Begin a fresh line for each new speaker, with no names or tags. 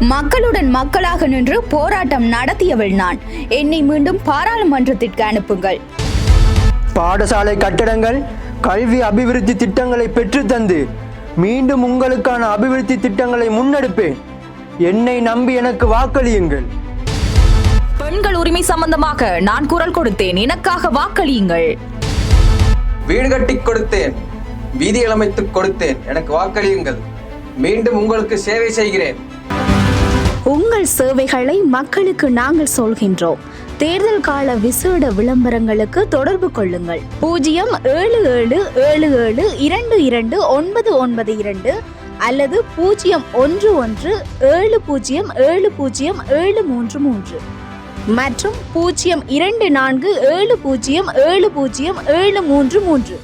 மக்களுடன் மக்களாக நின்று போராட்டம் நடத்தியவள் நான். என்னை மீண்டும் பாராளுமன்றத்திற்கு அனுப்புங்கள்.
பாடசாலை கட்டடங்கள் கல்வி அபிவிருத்தி திட்டங்களை பெற்றுத்தந்து மீண்டும் உங்களுக்கான அபிவிருத்தி திட்டங்களை முன்னெடுப்பேன். என்னை நம்பி எனக்கு வாக்களியுங்கள்.
பெண்கள் உரிமை சம்பந்தமாக நான் குரல் கொடுத்தேன். எனக்காக வாக்களியுங்கள்.
வீடு கட்டி கொடுத்தேன். வீதிகள் அமைத்து கொடுத்தேன். எனக்கு வாக்களியுங்கள். மீண்டும் உங்களுக்கு சேவை செய்கிறேன்.
உங்கள் சேவைகளை மக்களுக்கு நாங்கள் சொல்கின்றோம். தேர்தல் கால விசேட விளம்பரங்களுக்கு தொடர்பு கொள்ளுங்கள். பூஜ்ஜியம் ஏழு ஏழு ஏழு ஏழு இரண்டு இரண்டு ஒன்பது ஒன்பது இரண்டு அல்லது பூஜ்ஜியம் ஒன்று ஒன்று ஏழு பூஜ்ஜியம் ஏழு பூஜ்ஜியம் ஏழு மூன்று மூன்று. மற்றும் பூஜ்ஜியம் இரண்டு நான்கு ஏழு பூஜ்ஜியம் ஏழு பூஜ்ஜியம் ஏழு மூன்று மூன்று.